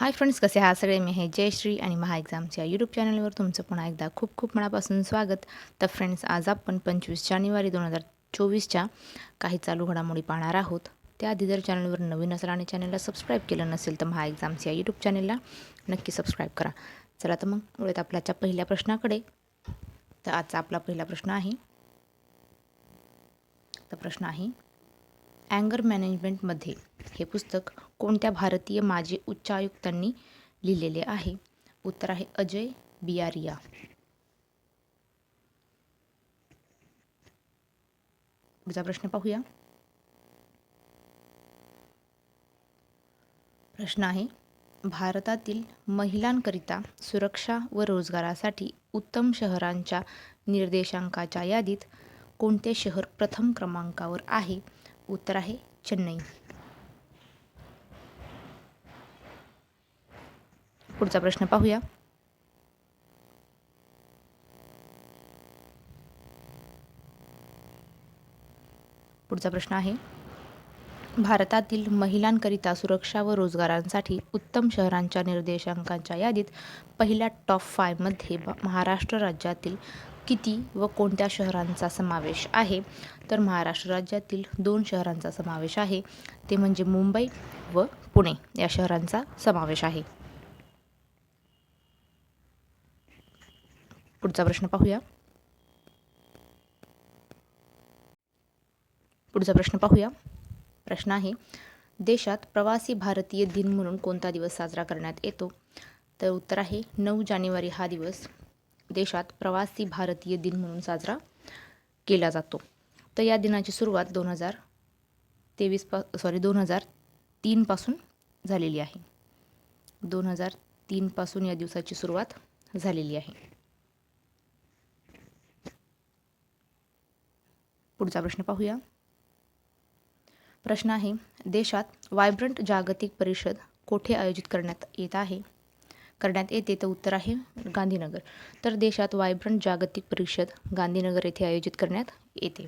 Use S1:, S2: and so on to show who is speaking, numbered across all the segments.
S1: Hi friends कसे आहात सगळे? मी हे जयश्री आणि महा एक्झामच्या यूट्यूब चॅनलवर तुमचं पुन्हा एकदा खूप खूप मनापासून स्वागत. तर फ्रेंड्स आज आपण पंचवीस जानेवारी दोन हजार चोवीसच्या काही चालू घडामोडी पाहणार आहोत. त्याआधी जर चॅनलवर नवीन असाल आणि चॅनलला सबस्क्राईब केलं नसेल तर महा एक्झामच्या यूट्यूब चॅनलला नक्की सबस्क्राईब करा. चला तर मग वळूयात आपल्याच्या पहिल्या प्रश्नाकडे. तर आजचा आपला पहिला प्रश्न आहे. तर प्रश्न आहे अँगर मॅनेजमेंटमध्ये हे पुस्तक कोणत्या भारतीय माजी उच्चायुक्तांनी लिहिलेले आहे? उत्तर आहे अजय बियारिया. पुढचा प्रश्न पाहूया. प्रश्न आहे भारतातील महिलांकरिता सुरक्षा व रोजगारासाठी उत्तम शहरांच्या निर्देशांकाच्या यादीत कोणते शहर प्रथम क्रमांकावर आहे? उत्तर आहे चेन्नई. पुढचा प्रश्न पाहूया. पुढचा प्रश्न आहे भारतातील महिलांकरिता सुरक्षा व रोजगारांसाठी उत्तम शहरांच्या निर्देशांकांच्या यादीत पहिल्या टॉप फायमध्ये महाराष्ट्र राज्यातील किती व कोणत्या शहरांचा समावेश आहे? तर महाराष्ट्र राज्यातील दोन शहरांचा समावेश आहे. ते म्हणजे मुंबई व पुणे या शहरांचा समावेश आहे. पुढचा प्रश्न पाहूया. पुढचा प्रश्न पाहूया. प्रश्न आहे देशात प्रवासी भारतीय दिन म्हणून कोणता दिवस साजरा करण्यात येतो? तर उत्तर आहे नऊ जानेवारी हा दिवस देशात प्रवासी भारतीय दिन म्हणून साजरा केला जातो. तर या दिनाची सुरुवात दोन हजार तेवीस पा सॉरी दोन हजार तीनपासून झालेली आहे. दोन हजार तीनपासून या दिवसाची सुरुवात झालेली आहे. पुढचा प्रश्न पाहूया. प्रश्न आहे देशात वायब्रंट जागतिक परिषद कोठे आयोजित करण्यात येत आहे? करण्यात येते तर उत्तर आहे गांधीनगर. तर देशात वायब्रंट जागतिक परिषद गांधीनगर येथे आयोजित करण्यात येते.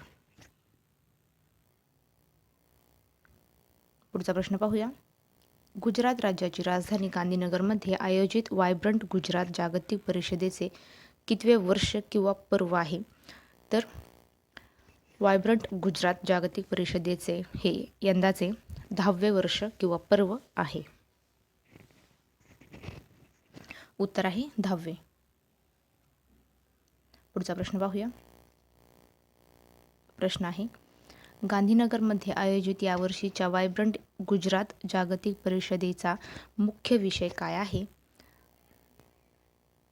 S1: पुढचा प्रश्न पाहूया. गुजरात राज्याची राजधानी गांधीनगरमध्ये आयोजित वायब्रंट गुजरात जागतिक परिषदेचे कितवे वर्ष किंवा पर्व आहे? तर वायब्रंट गुजरात जागतिक परिषदेचे हे यंदाचे दहावे वर्ष किंवा पर्व आहे. उत्तर आहे दहावे. पुढचा प्रश्न पाहूया. प्रश्न आहे गांधीनगरमध्ये आयोजित यावर्षीच्या वायब्रंट गुजरात जागतिक परिषदेचा मुख्य विषय काय आहे?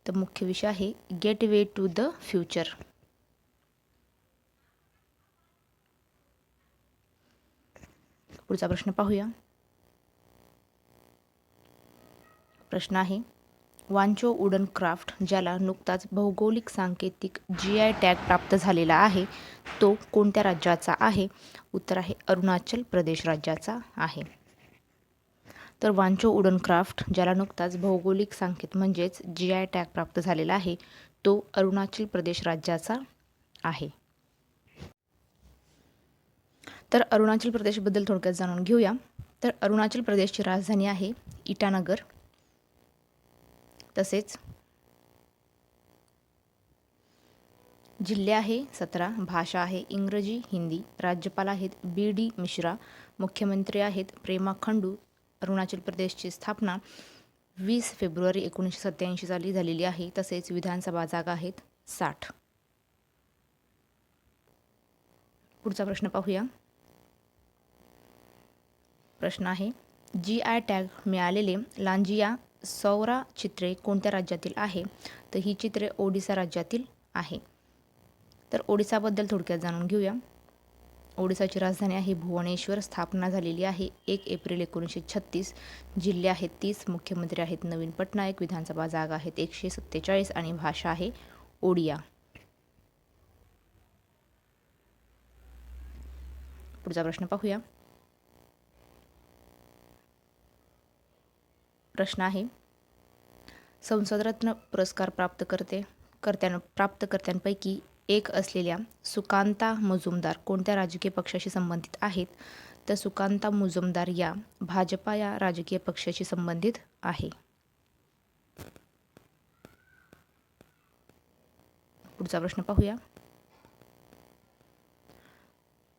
S1: तर मुख्य विषय आहे gateway to the future. पुढचा प्रश्न पाहूया. प्रश्न आहे वांचो वुडन क्राफ्ट ज्याला नुकताच भौगोलिक सांकेतिक जी आय टॅग प्राप्त झालेला आहे तो कोणत्या राज्याचा आहे? उत्तर आहे अरुणाचल प्रदेश राज्याचा आहे. तर वांचो वुडन क्राफ्ट ज्याला नुकताच भौगोलिक सांकेत म्हणजेच जी आय टॅग प्राप्त झालेला आहे तो अरुणाचल प्रदेश राज्याचा आहे. तर अरुणाचल प्रदेशबद्दल थोडक्यात जाणून घेऊया. तर अरुणाचल प्रदेशची राजधानी आहे इटानगर. तसेच जिल्हे आहे सतरा भाषा आहे इंग्रजी हिंदी राज्यपाल आहेत बी डी मिश्रा मुख्यमंत्री आहेत प्रेमा खंडू अरुणाचल प्रदेशची स्थापना वीस फेब्रुवारी एकोणीसशे सत्त्याऐंशी साली झालेली आहे. तसेच विधानसभा जागा आहेत साठ. पुढचा प्रश्न पाहूया. प्रश्न आहे. जी आय टॅग मिळालेले लांजिया सौरा चित्रे कोणत्या राज्यातील आहे? तर ही चित्रे ओडिसा राज्यातील आहे. तर ओडिसाबद्दल थोडक्यात जाणून घेऊया. ओडिसाची राजधानी आहे भुवनेश्वर. स्थापना झालेली आहे एक एप्रिल एकोणीसशे छत्तीस. जिल्हे आहेत तीस मुख्यमंत्री आहेत नवीन पटनायक विधानसभा जागा आहेत एकशे सत्तेचाळीस आणि भाषा आहे ओडिया. पुढचा प्रश्न पाहूया. प्रश्न आहे. संसदरत्न पुरस्कार प्राप्त करते कर्त्यां प्राप्तकर्त्यांपैकी एक असलेल्या सुकांता मुजुमदार कोणत्या राजकीय पक्षाशी संबंधित आहेत? तर सुकांता मुजुमदार या भाजपा या राजकीय पक्षाशी संबंधित आहे. पुढचा प्रश्न पाहूया.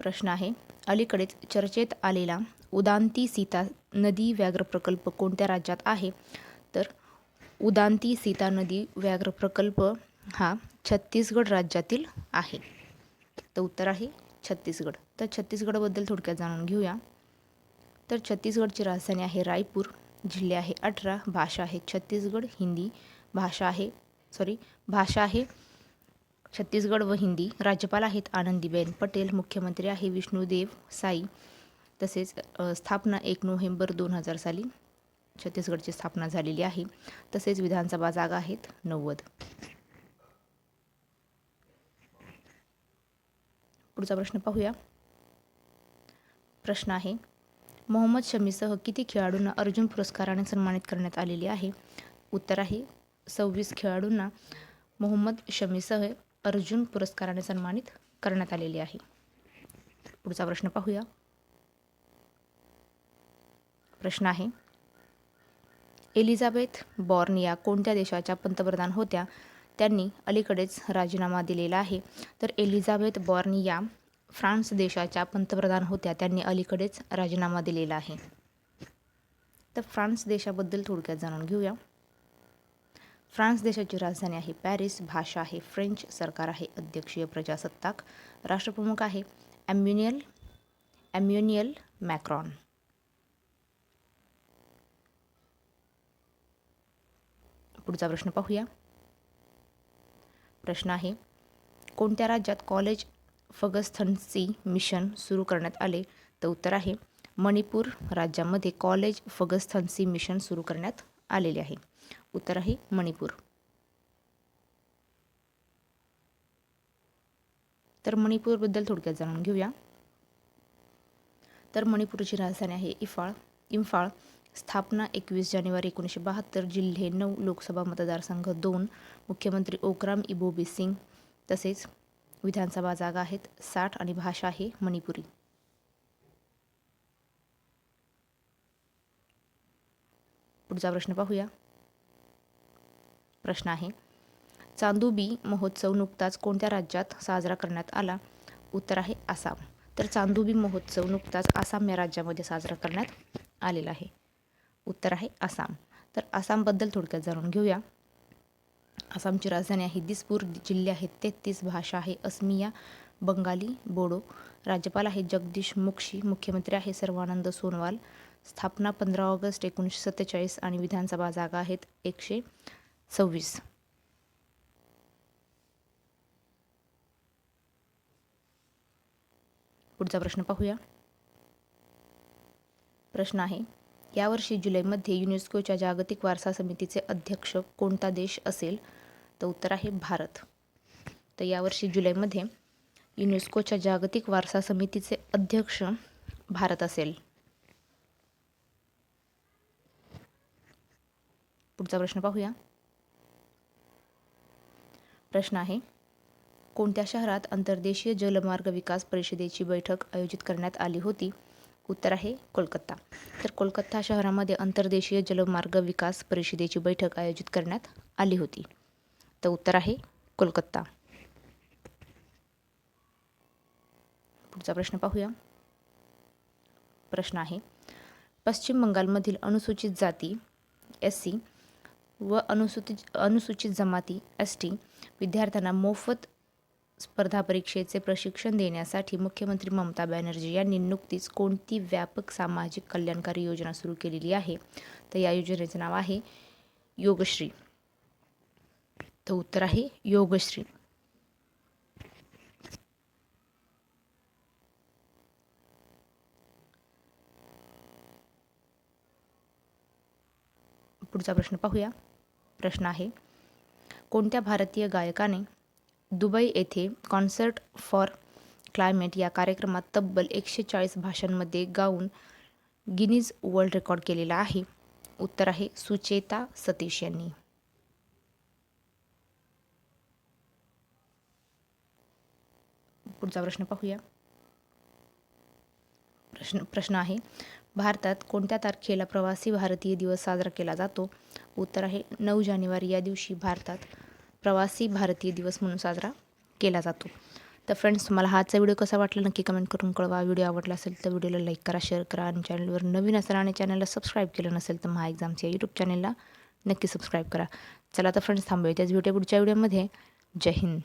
S1: प्रश्न आहे. अलीकडेच चर्चेत आलेला उदांती सीता नदी व्याघ्र प्रकल्प कोणत्या राज्यात आहे? तर उदांती सीता नदी व्याघ्र प्रकल्प हा छत्तीसगड राज्यातील आहे. तर उत्तर आहे छत्तीसगड. तर छत्तीसगडबद्दल थोडक्यात जाणून घेऊया. तर छत्तीसगडची राजधानी आहे रायपूर जिल्हे आहे अठरा भाषा आहे छत्तीसगड हिंदी भाषा आहे सॉरी भाषा आहे छत्तीसगड व हिंदी. राज्यपाल आहेत आनंदीबेन पटेल मुख्यमंत्री आहे विष्णुदेव साई. तसेच स्थापना एक नोव्हेंबर दोन हजार साली छत्तीसगडची स्थापना झालेली आहे. तसेच विधानसभा जागा आहेत नव्वद. पुढचा प्रश्न पाहूया. प्रश्न आहे मोहम्मद शमीसह किती खेळाडूंना अर्जुन पुरस्काराने सन्मानित करण्यात आलेले आहे? उत्तर आहे सव्वीस खेळाडूंना मोहम्मद शमीसह अर्जुन पुरस्काराने सन्मानित करण्यात आलेले आहे. पुढचा प्रश्न पाहूया. प्रश्न आहे एलिझाबेथ बॉर्न या कोणत्या देशाच्या पंतप्रधान होत्या? त्यांनी अलीकडेच राजीनामा दिलेला आहे. तर एलिझाबेथ बॉर्न या फ्रान्स देशाच्या पंतप्रधान होत्या. त्यांनी अलीकडेच राजीनामा दिलेला आहे. तर फ्रान्स देशाबद्दल थोडक्यात जाणून घेऊया. फ्रान्स देशाची राजधानी आहे पॅरिस भाषा आहे फ्रेंच सरकार आहे अध्यक्षीय प्रजासत्ताक राष्ट्रप्रमुख आहे ॲम्युनियल ॲम्युनियल मॅक्रॉन. पुढचा प्रश्न पाहूया. प्रश्न आहे कोणत्या राज्यात कॉलेज फगस्थनसी मिशन सुरू करण्यात आले? तर उत्तर आहे मणिपूर राज्यामध्ये कॉलेज फगस्थनसी मिशन सुरू करण्यात आलेले आहे. उत्तर आहे मणिपूर. तर मणिपूरबद्दल थोडक्यात जाणून घेऊया. तर मणिपूरची राजधानी आहे इफाळ. इम्फाळ स्थापना एकवीस जानेवारी एकोणीसशे बहात्तर जिल्हे नऊ लोकसभा मतदारसंघ दोन मुख्यमंत्री ओक्राम इबोबी सिंग तसेच विधानसभा जागा आहेत. साठ आणि भाषा आहे मणिपुरी. पुढचा प्रश्न पाहूया. प्रश्न आहे. चांदुबी महोत्सव नुकताच कोणत्या राज्यात साजरा करण्यात आला? उत्तर आहे आसाम. तर चांदूबी महोत्सव नुकताच आसाम या राज्यामध्ये साजरा करण्यात आलेला आहे. उत्तर आहे आसाम. तर आसामबद्दल थोडक्यात जाणून घेऊया. आसामची राजधानी आहे दिसपूर. जिल्हे आहेत तेहतीस. भाषा आहे अस्मिया. बंगाली बोडो. राज्यपाल आहे जगदीश मुक्षी मुख्यमंत्री आहे सर्वानंद सोनवाल. स्थापना पंधरा ऑगस्ट एकोणीसशे सत्तेचाळीस आणि विधानसभा जागा आहेत एकशे सव्वीस. पुढचा प्रश्न पाहूया. प्रश्न आहे यावर्षी जुलैमध्ये युनेस्कोच्या जागतिक वारसा समितीचे अध्यक्ष कोणता देश असेल? तर उत्तर आहे भारत. तर यावर्षी जुलैमध्ये युनेस्कोच्या जागतिक वारसा समितीचे अध्यक्ष भारत असेल. पुढचा प्रश्न पाहूया. प्रश्न आहे. कोणत्या शहरात अंतर्देशीय जलमार्ग विकास परिषदेची बैठक आयोजित करण्यात आली होती? उत्तर आहे कोलकाता. तर कोलकाता शहरामध्ये अंतर्देशीय जलमार्ग विकास परिषदेची बैठक आयोजित करण्यात आली होती. तर उत्तर आहे कोलकाता. पुढचा प्रश्न पाहूया. प्रश्न आहे पश्चिम बंगालमधील अनुसूचित जाती एस सी व अनुसूचित अनुसूचित जमाती एस टी विद्यार्थ्यांना मोफत स्पर्धा परीक्षेचे प्रशिक्षण देण्यासाठी मुख्यमंत्री ममता बॅनर्जी यांनी नुकतीच कोणती व्यापक सामाजिक कल्याणकारी योजना सुरू केलेली आहे? तर या योजनेचे नाव आहे योगश्री. तर उत्तर आहे योगश्री. पुढचा प्रश्न पाहूया. प्रश्न आहे. कोणत्या भारतीय गायकाने दुबई येथे कॉन्सर्ट फॉर क्लायमेट या कार्यक्रमात तब्बल एकशे चाळीस भाषांमध्ये गाऊन गिनीज वर्ल्ड रेकॉर्ड केलेला आहे? उत्तर आहे सुचेता सतीश यांनी. पुढचा प्रश्न पाहूया. प्रश्न प्रश्न आहे भारतात कोणत्या तारखेला प्रवासी भारतीय दिवस साजरा केला जातो? उत्तर आहे. नऊ जानेवारी या दिवशी भारतात प्रवासी भारतीय दिवस म्हणून साजरा केला जातो. तर फ्रेंड्स तुम्हाला हाचा व्हिडिओ कसा वाटला नक्की कमेंट करून कळवा. व्हिडिओ आवडला असेल तर व्हिडिओला लाईक करा शेअर करा आणि चॅनलवर नवीन असेल आणि चॅनलला सबस्क्राईब केलं नसेल तर महा एक्झामच्या यूट्यूब चॅनलला नक्की सबस्क्राईब करा. चला तर फ्रेंड्स थांबूया. त्याच व्हिडिओ पुढच्या व्हिडिओमध्ये जय हिंद.